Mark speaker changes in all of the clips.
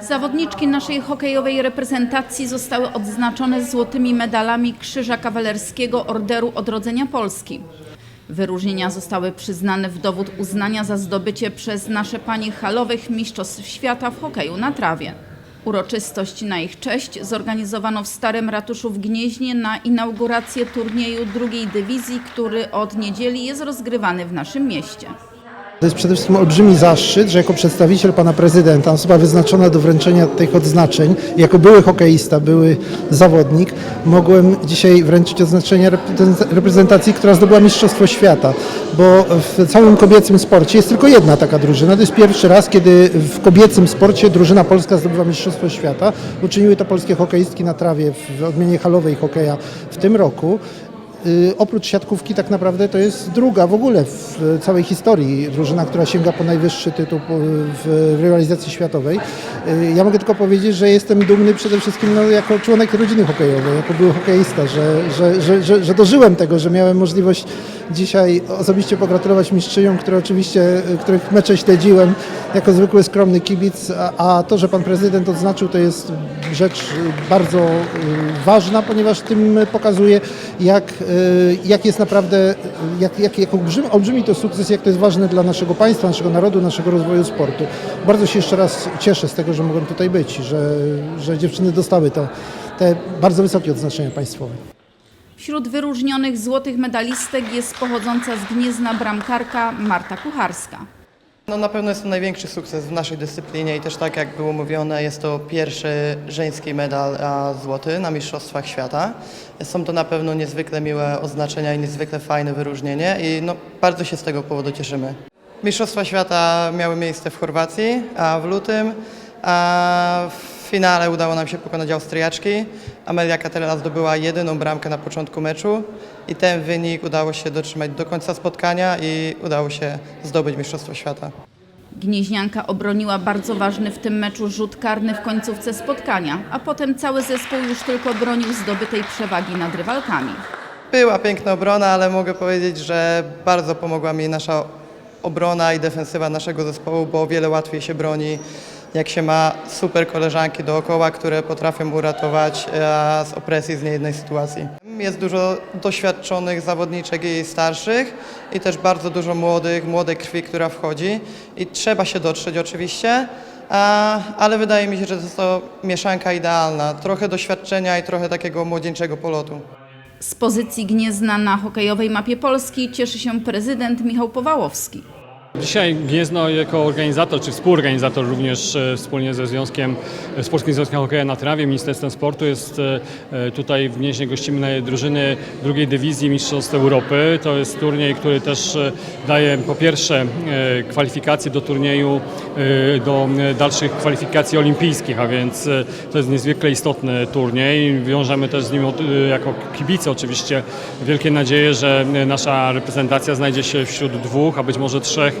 Speaker 1: Zawodniczki naszej hokejowej reprezentacji zostały odznaczone złotymi medalami Krzyża Kawalerskiego Orderu Odrodzenia Polski. Wyróżnienia zostały przyznane w dowód uznania za zdobycie przez nasze panie halowych Mistrzostw Świata w hokeju na trawie. Uroczystość na ich cześć zorganizowano w Starym Ratuszu w Gnieźnie na inaugurację turnieju drugiej dywizji, który od niedzieli jest rozgrywany w naszym mieście.
Speaker 2: To jest przede wszystkim olbrzymi zaszczyt, że jako przedstawiciel pana prezydenta, osoba wyznaczona do wręczenia tych odznaczeń, jako były hokeista, były zawodnik, mogłem dzisiaj wręczyć odznaczenie reprezent- reprezentacji, która zdobyła Mistrzostwo Świata, bo w całym kobiecym sporcie jest tylko jedna taka drużyna. To jest pierwszy raz, kiedy w kobiecym sporcie drużyna polska zdobywa Mistrzostwo Świata. Uczyniły to polskie hokeistki na trawie w odmianie halowej hokeja w tym roku. Y, oprócz siatkówki tak naprawdę to jest druga w ogóle w całej historii drużyna, która sięga po najwyższy tytuł w rywalizacji światowej. Y, ja mogę tylko powiedzieć, że jestem dumny przede wszystkim no, jako członek rodziny hokejowej, jako były hokeista, że, że, że, że, że dożyłem tego, że miałem możliwość dzisiaj osobiście pogratulować mistrzyniom, które oczywiście, y, których mecze śledziłem jako zwykły skromny kibic, a, a to, że pan prezydent odznaczył, to jest rzecz bardzo ważna, ponieważ tym pokazuje, jak, jak jest naprawdę, jak, jak, jak olbrzymi, olbrzymi to sukces, jak to jest ważne dla naszego państwa, naszego narodu, naszego rozwoju sportu. Bardzo się jeszcze raz cieszę z tego, że mogłem tutaj być, że, że dziewczyny dostały to, te bardzo wysokie odznaczenia państwowe.
Speaker 1: Wśród wyróżnionych złotych medalistek jest pochodząca z Gniezna bramkarka Marta Kucharska.
Speaker 3: No na pewno jest to największy sukces w naszej dyscyplinie i też tak jak było mówione, jest to pierwszy żeński medal złoty na Mistrzostwach Świata. Są to na pewno niezwykle miłe oznaczenia i niezwykle fajne wyróżnienie i no, bardzo się z tego powodu cieszymy. Mistrzostwa Świata miały miejsce w Chorwacji a w lutym, a w finale udało nam się pokonać Austriaczki. Amelia Katerina zdobyła jedyną bramkę na początku meczu i ten wynik udało się dotrzymać do końca spotkania i udało się zdobyć Mistrzostwo Świata.
Speaker 1: Gnieźnianka obroniła bardzo ważny w tym meczu rzut karny w końcówce spotkania, a potem cały zespół już tylko bronił zdobytej przewagi nad rywalkami.
Speaker 3: Była piękna obrona, ale mogę powiedzieć, że bardzo pomogła mi nasza obrona i defensywa naszego zespołu, bo o wiele łatwiej się broni, jak się ma super koleżanki dookoła, które potrafią uratować e, z opresji z niejednej sytuacji. Jest dużo doświadczonych zawodniczek i starszych i też bardzo dużo młodych, młodej krwi, która wchodzi i trzeba się dotrzeć oczywiście, ale wydaje mi się, że to jest to mieszanka idealna. Trochę doświadczenia i trochę takiego młodzieńczego polotu.
Speaker 1: Z pozycji Gniezna na hokejowej mapie Polski cieszy się prezydent Michał Powałowski.
Speaker 4: Dzisiaj Gniezno jako organizator, czy współorganizator również e, wspólnie ze Związkiem, e, z Polskim Związkiem Hokeja na Trawie, Ministerstwem Sportu jest e, e, tutaj w Gnieźnie gościmy drużyny drugiej dywizji Mistrzostw Europy. To jest turniej, który też e, daje po pierwsze e, kwalifikacje do turnieju, e, do e, dalszych kwalifikacji olimpijskich, a więc e, to jest niezwykle istotny turniej. Wiążemy też z nim e, jako kibice oczywiście wielkie nadzieje, że e, nasza reprezentacja znajdzie się wśród dwóch, a być może trzech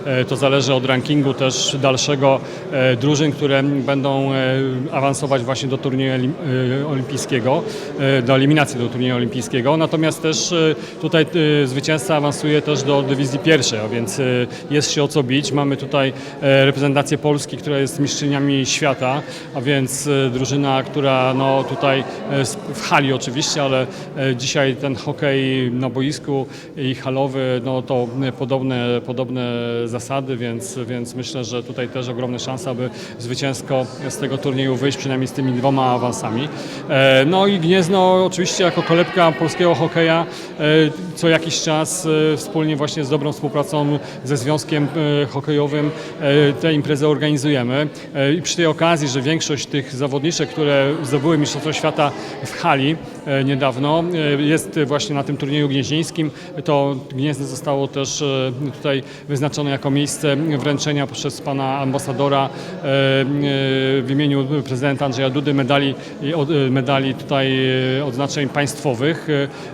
Speaker 4: To zależy od rankingu też dalszego e, drużyn, które będą e, awansować właśnie do turnieju e, olimpijskiego, e, do eliminacji do turnieju olimpijskiego. Natomiast też e, tutaj e, zwycięzca awansuje też do dywizji pierwszej, a więc e, jest się o co bić. Mamy tutaj e, reprezentację Polski, która jest mistrzyniami świata, a więc e, drużyna, która no tutaj e, w hali oczywiście, ale e, dzisiaj ten hokej na boisku i halowy, no to e, podobne, podobne zasady, więc, więc myślę, że tutaj też ogromne szanse, aby zwycięsko z tego turnieju wyjść, przynajmniej z tymi dwoma awansami. E, No i Gniezno oczywiście jako kolebka polskiego hokeja e, co jakiś czas e, wspólnie właśnie z dobrą współpracą ze Związkiem Hokejowym te imprezy organizujemy. I przy tej okazji, że większość tych zawodniczek, które zdobyły Mistrzostwo Świata w hali niedawno, e, jest właśnie na tym turnieju gnieźnieńskim, to Gniezno zostało też e, tutaj wyznaczone jako miejsce wręczenia przez pana ambasadora e, e, w imieniu prezydenta Andrzeja Dudy medali, e, medali tutaj e, odznaczeń państwowych,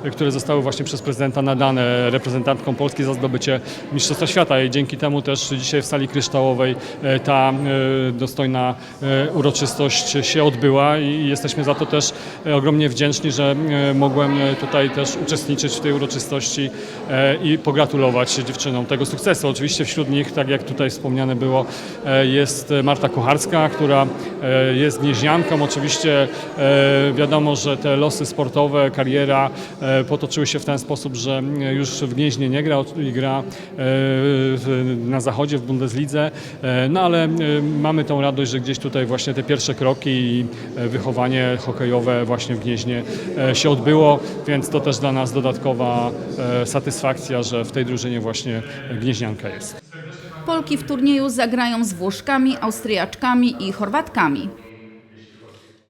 Speaker 4: e, które zostały właśnie przez prezydenta nadane reprezentantkom Polski za zdobycie Mistrzostwa Świata. I dzięki temu też dzisiaj w sali kryształowej e, ta e, dostojna e, uroczystość się odbyła i jesteśmy za to też e, ogromnie wdzięczni, że e, mogłem e, tutaj też uczestniczyć w tej uroczystości e, i pogratulować dziewczynom tego sukcesu. Oczywiście wśród nich, tak jak tutaj wspomniane było, jest Marta Kucharska, która jest gnieźnianką. Oczywiście wiadomo, że te losy sportowe, kariera potoczyły się w ten sposób, że już w Gnieźnie nie gra i gra na zachodzie w Bundeslidze, no ale mamy tą radość, że gdzieś tutaj właśnie te pierwsze kroki i wychowanie hokejowe właśnie w Gnieźnie się odbyło, więc to też dla nas dodatkowa e, satysfakcja, że w tej drużynie właśnie gnieźnianka jest.
Speaker 1: Polki w turnieju zagrają z Włoszkami, Austriaczkami i Chorwatkami.